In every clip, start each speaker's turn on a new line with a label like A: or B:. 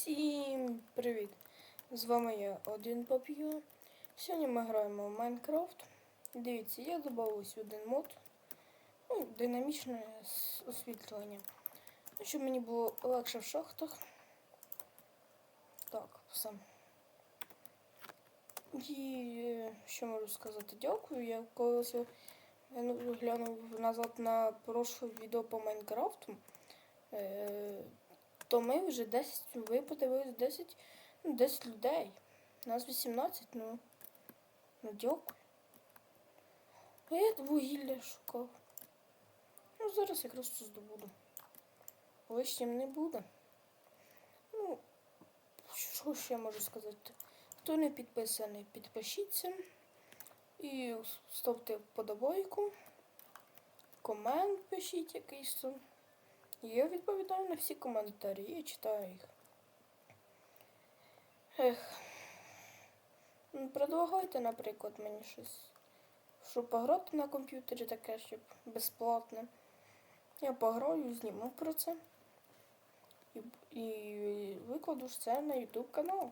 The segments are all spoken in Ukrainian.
A: Всім привіт! З вами я один Пап'ю. Сьогодні ми граємо в Майнкрафт. Дивіться, я додав один мод. Ну, динамічне освітлення. Щоб мені було легше в шахтах. Так, все. І е, що можу сказати? Дякую. Я колись е, ну, глянув назад на прошле відео по Майнкрафту. То ми вже 10, ви подивились 10, ну, 10 людей. Нас 18, ну. Ну дякую. А я вугілля шукав. Ну, зараз якраз це здобуду. Лишнім не буде. Ну, що ще можу сказати? Хто не підписаний, підпишіться. І ставте вподобайку. Комент пишіть якийсь там. Я відповідаю на всі коментарі, я читаю їх. Ех. Ну, Предлагайте, наприклад, мені щось. Щоб пограти на комп'ютері таке, щоб безплатне. Я пограю, зніму про це. І, і викладу ж це на YouTube канал.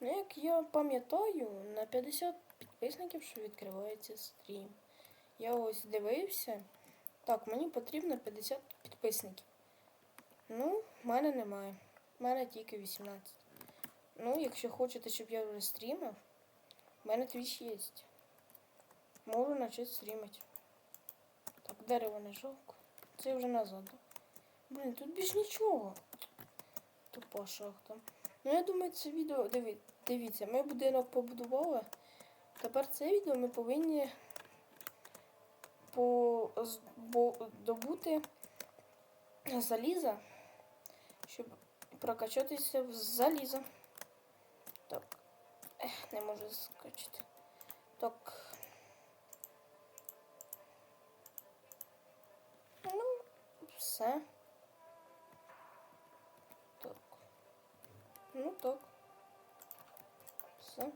A: Ну, як я пам'ятаю, на 50 підписників, що відкривається стрім. Я ось дивився. Так, мені потрібно 50 підписників. Ну, в мене немає. В мене тільки 18. Ну, якщо хочете, щоб я вже стрімив, в мене твіч є. Можу почати стрімити. Так, дерево не жалко. Це вже назад. Блін, тут більш нічого. Тупа шахта. Ну, я думаю, це відео. Диві... Дивіться, ми будинок побудували. Тепер це відео ми повинні по... з- бо- добути заліза, щоб прокачатися в залізо. Так. Ех, не можу скачати. Так. Ну, все. Так. Ну так. Все.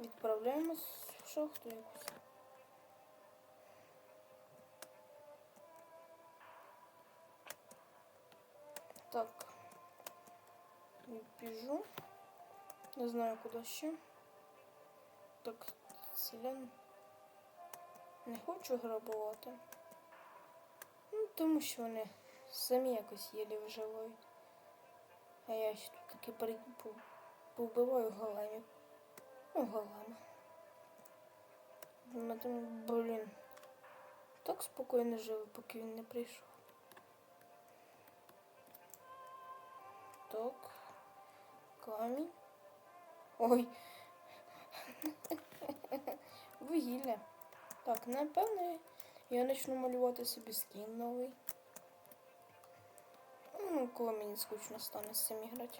A: Відправляємось в шахту якусь. Так. Біжу. Не знаю куди ще. Так, селян. Не хочу грабувати. Ну, тому що вони самі якось єлі виживають. А я ще тут таки при... по- повбиваю големів. Ну, голема. Блін. Так спокійно жили, поки він не прийшов. Так. Камінь. Ой. Вугілля. Так, напевне, я почну малювати собі скін новий. Ну, коли мені скучно стане з цим грати.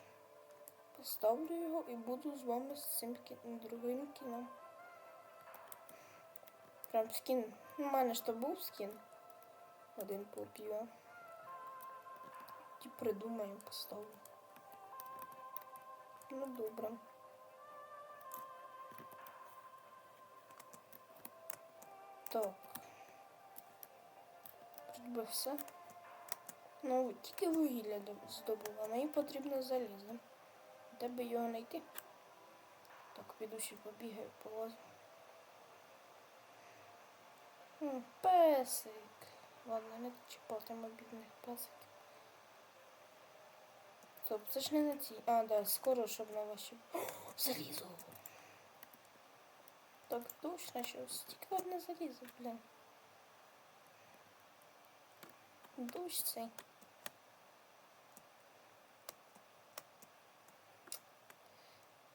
A: Поставлю його і буду з вами з цим кі... другим кіном. Прям скін. У мене ж то був скін. Один поп'ю. Ті придумаю, поставлю. Ну, добре. Так. Би все. Ну, тільки вугілля здобула. Мені потрібно залізо. Де би його знайти? Так, піду ще побігаю, полазу. Песик. Ладно, не чіпатиму бідних песиків. Стоп, це ж не на цій. А, да, скоро, щоб на ваші. Залізо! Так точно, що тільки одне залізо, блін. Дощ цей.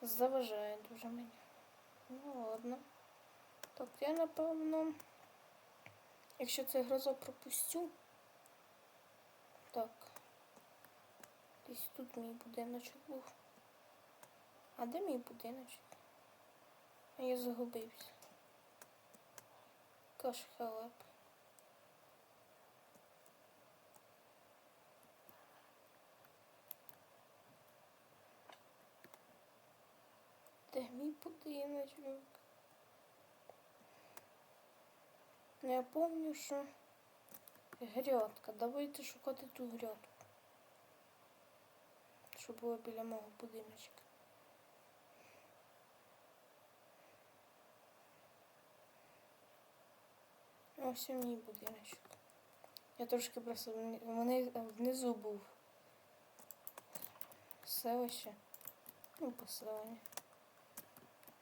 A: Заважає дуже мені. Ну ладно. Так, я напевно. Якщо цей грозок пропустю. Так. Десь тут мій будиночок був. А де мій будиночок? А я загубився. Каш халеп. Де мій будиночок? Ну, я пам'ятаю, що грядка. Давайте шукати ту грядку. Що було біля мого будиночка. Ось і мій будиночок. Я трошки просто вни- вони внизу був. Селище. Ну, поселення.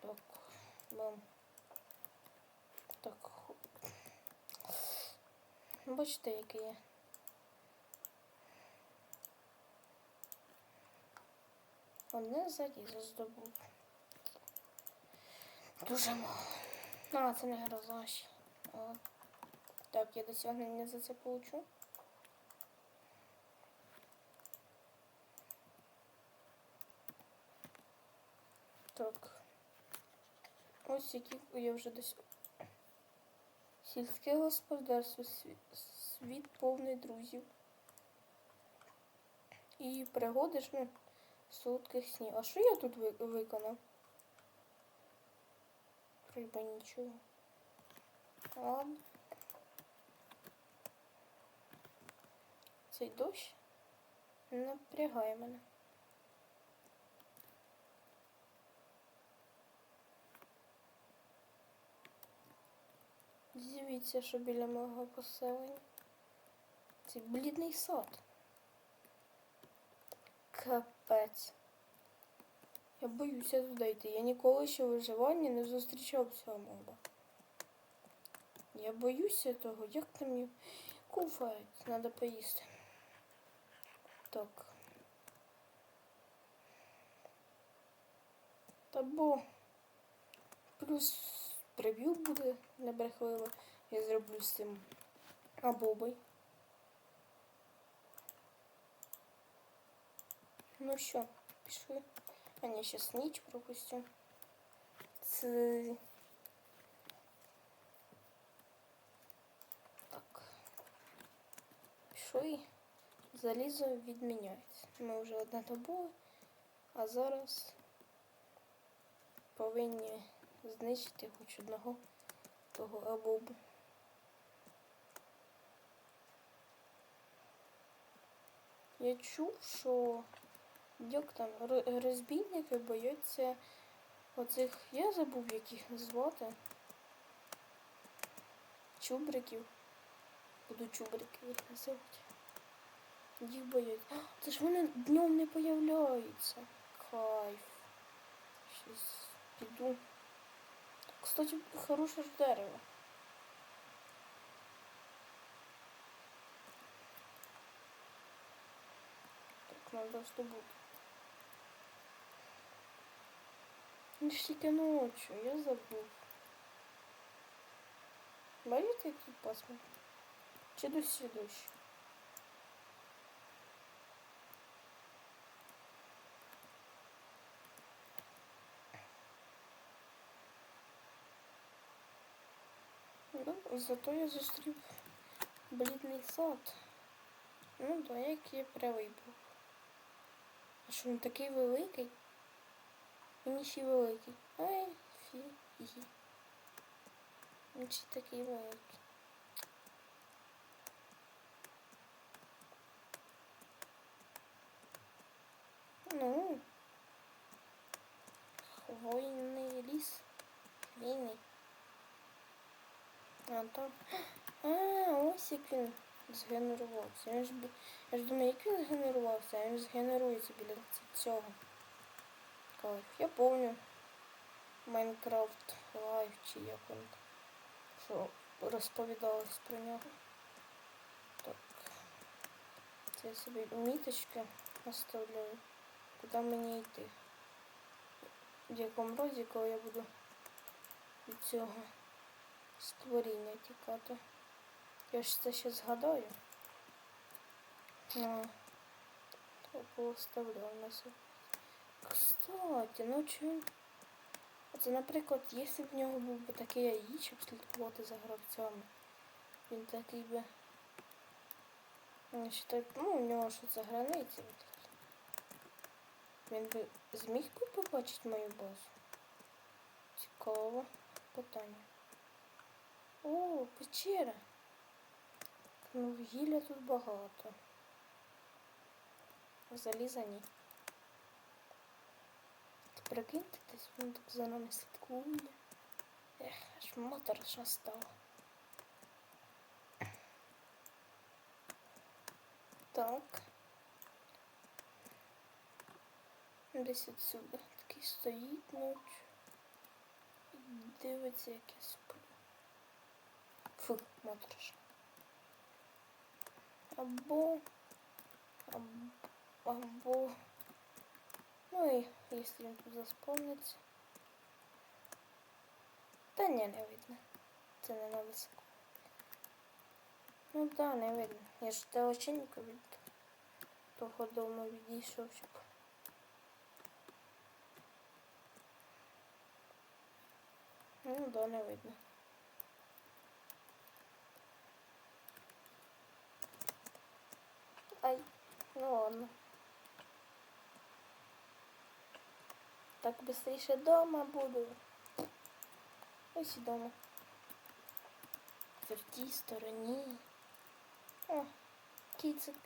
A: Так, бам. Так. Бачите, який є. Одне залізо здобув. Дуже мало. А, це не гроза. А, Так, я досягнення за це получу. Так. Ось які я вже десь. Сільське господарство, світ, повний друзів. І пригоди ж, ну, солодких снів. А що я тут ви- виконав? Риба нічого. Ладно. Цей дощ напрягає мене. Дивіться, що біля мого поселення. Цей блідний сад. Капець. Я боюся туди йти. Я ніколи ще в не зустрічав цього моба. Я боюся того, як там її куфають. Треба поїсти. Так. Та бо плюс прев'ю буде небрехливо. Я зроблю з цим абобой. Ну що, пішли. А ні, щас ніч пропустю. Це... Так. Пішли. Залізо відміняється. Ми вже одне добули, а зараз повинні знищити хоч одного того абобу. Я чув, що як там розбійники бояться оцих, я забув, як їх назвати. Чубриків. Буду чубрики їх називати. Їх бояться. Це ж вони днем не появляються. Кайф. Щось піду. Кстати, хороше ж дерево. Так, надо здобути. Ну ж тільки я забув. Бачите, який пасмур? Чи досі дощ? Ну, зато я зустрів блідний сад. Ну, да, який правий був. А що він такий великий? Ще й. Ай, фі. Він ще й. Ну. Хвойний ліс. Хвійний. А там. А, ось як він згенерувався. Я ж, я ж думаю, як він згенерувався, а він згенерується біля цього. Кайф. Я помню. Майнкрафт Лайв чи як він. Що розповідалось про нього. Так. Це я собі міточки оставляю. Куди мені йти? В якому розі, коли я буду від цього створіння тікати. Я ж це ще згадаю. А, то поставляв на себе. Кстати, ну чим? Оце, наприклад, якщо б в нього був би такий яїч, щоб слідкувати за гравцями, він такий би. Ну, считай, ну, у нього що це границі. Він би зміг би побачити мою базу? Цікаво питання. О, печера. Ну, вугілля тут багато. Заліза ні. Прикиньте, десь він так за нами слідкує. Ех, аж моторошно стало. Так. Десь отсюди. Такий стоїть ночі. Дивиться, як я сплю. Фу, моторошно. Або... Або... Або... Ну и если он тут заспавнится. Та ні, не видно. Не на високо. Ну да, не видно. Я ж далеченько від того дому відійшов, щоб. Ну да, не видно. Ай, ну ладно. Так быстріше дома буду. Ось і дома. Це в тій стороні. О, кіцик.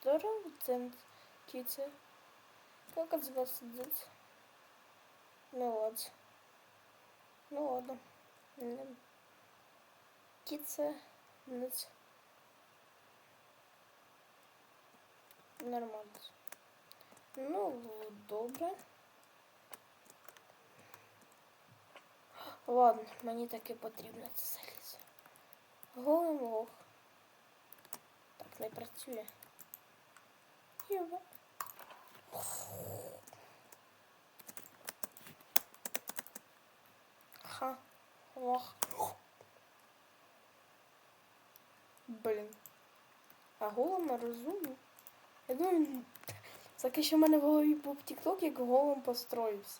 A: Здорово, цент кіцик. Как от вас сидит? Ну вот. Ну ладно. М. Кіце. Ниць. Нормально. Ну, добре. Ладно, мені таки потрібно це залізо. Голим лох. Так, не працює. Йоба. Ха. Лох. Блін. А голим розумний. Я думаю, таке, що в мене в голові був тік-ток, як голим построївся.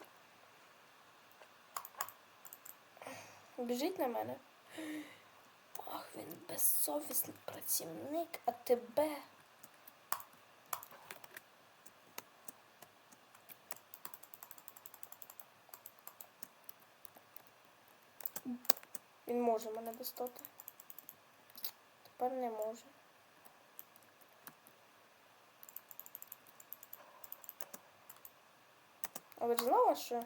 A: Біжить на мене. Ах, він безсовісний працівник, а тебе. Він може мене достати. Тепер не може. А ви ж знали, що?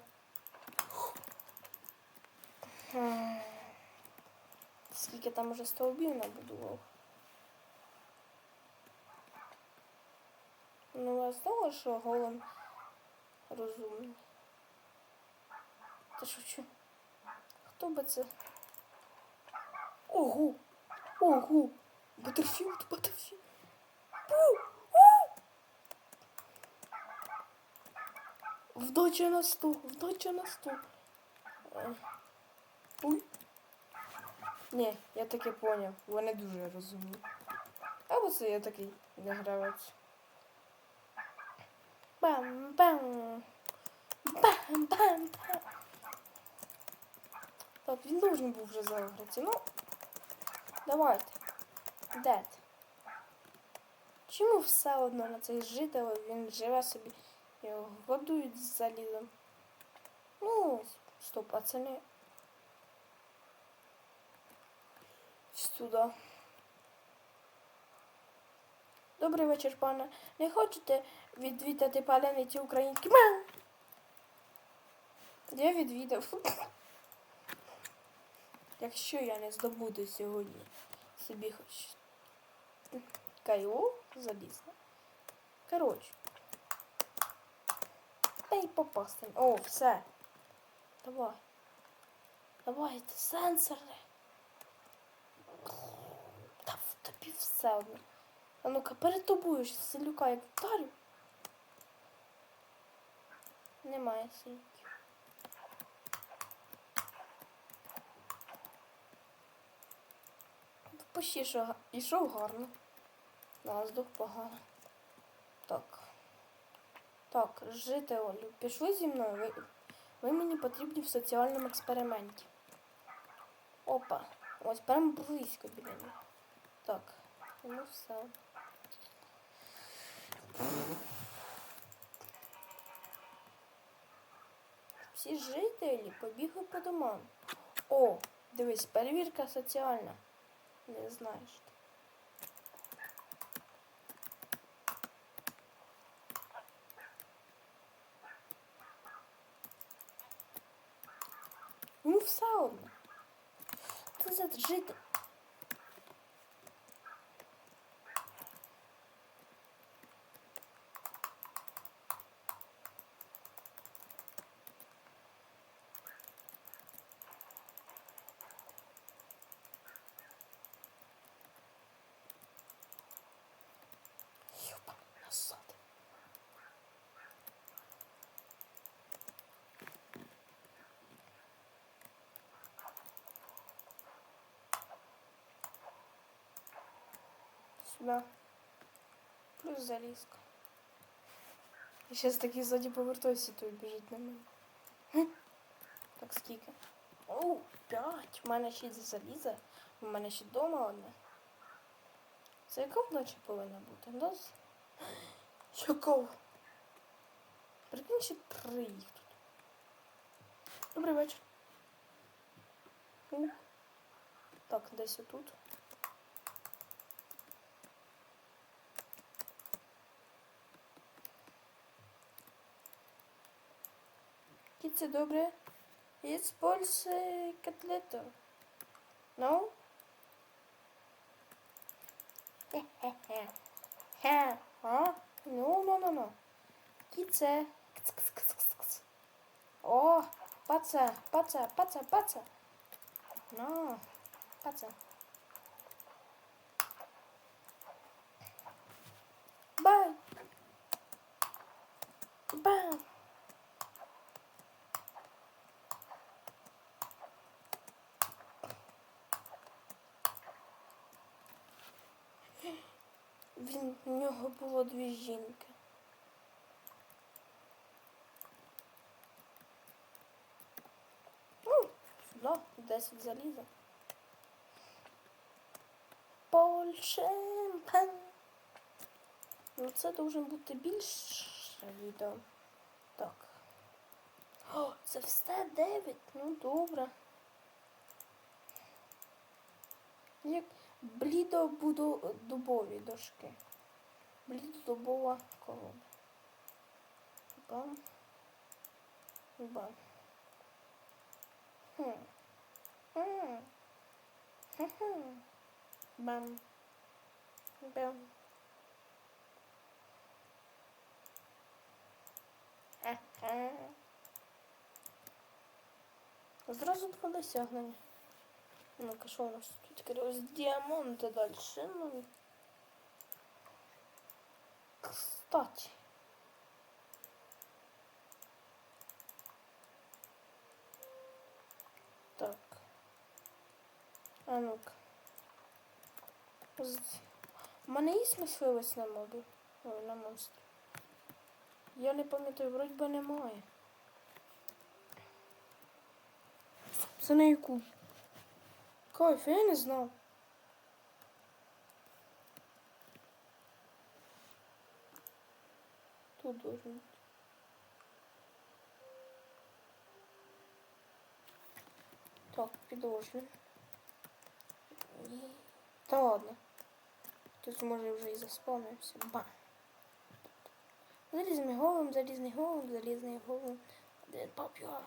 A: М, Скільки там уже стовбів набудував? Ну, а знала, що голим розумний. Та шучу. Хто би це? Ого! Ого! Батерфілд, Батерфілд! Бу! Вдача на сто, вдача на сто. Е, Уй. Ні, я таки поняв. Вони дуже розумні. Або це я такий не гравець. Бам-бам. Бам-бам-бам. Так, він должен був вже заграти. Ну, давайте. Де ти? Чому все одно на цей житель він живе собі, його годують з залізом? Ну, ось, стоп, а це не. Добрий вечір, пане. Не хочете відвідати палениці українські? Я відвідав. Якщо я не здобуду сьогодні собі хоч кайло залізне. Коротше. Та попасти. О, все. Давай. Давайте, сенсори. Та в тобі все одно. А ну-ка, перед тобою селюка як вдарю. Немає селюків. Почти що ішов гарно. Наздух погано. Так. Олю. Пішли зі мною. Ви, ви мені потрібні в соціальному експерименті. Опа. Ось прям близько біля мене. Так. Ну все. Всі жителі побігли по домам. О, дивись, перевірка соціальна. Не знаєш. жити. Сюда. Плюс залізка. І зараз такий ззаді повертайся, то біжить на мене. Так скільки? Оу, п'ять. У мене ще й заліза. У мене ще дома одне. Це яка вночі повинна бути? Да? Яка? Прикинь, ще три їх тут. Добрий вечір. Так, десь отут. Кіце добре. Используй котлету. Ну? Хе-хе-хе. Хе. А? Ну, ну, ну, ну. Кіце. О, паца, паца, паца, паца. Ну, паца. Бай. Бам. Нього було дві жінки. Ну, сюди, 10 заліза. Польшемпен. Ну, це должен бути більше відео. Так. О, це все 9. Ну, добре. Як блідо буду дубові дошки. Блідо-дубова колода. Бам. Бам. Хм. Хм. Хм-хм. Бам. Бам. Ага. Зразу два досягнення. Ну-ка, що у нас тут тепер ось діаманти далі? Ну, кстати. Так. А ну-ка. У мене є мисливець на моду? Ой, на монстрі. Я не пам'ятаю, вроді би немає. Це на яку? Кайф, я не знав. Бути. Так, підложено. Та ладно. Тут може вже і заспавнився. Ба. Залізний голем, залізний голем, залізний голем. Де пап'я.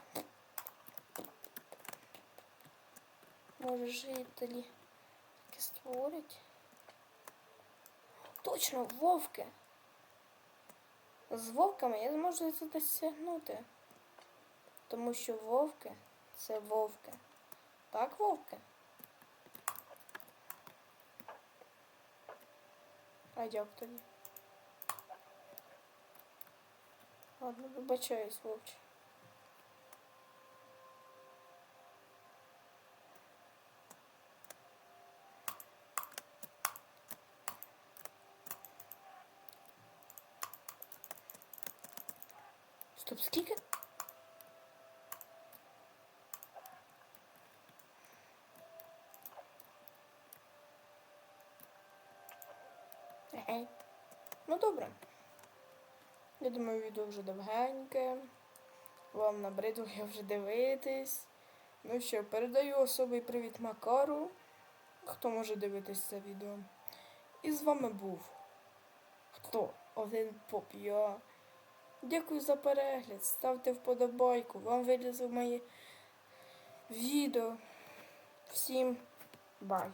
A: Може жителі таке створять. Точно, вовки. З вовками я зможу це досягнути. Тому що вовки це вовки. Так, вовки? А як тоді? Ладно, вибачаюсь, вовче. Стоп, скільки? Ей. Ну добре. Я думаю, відео вже довгеньке. Вам набридло я вже дивитись. Ну що, передаю особий привіт Макару. Хто може дивитись це відео? І з вами був. Хто? Один поп я. Дякую за перегляд. Ставте вподобайку. Вам вилізу моє відео. Всім Бай.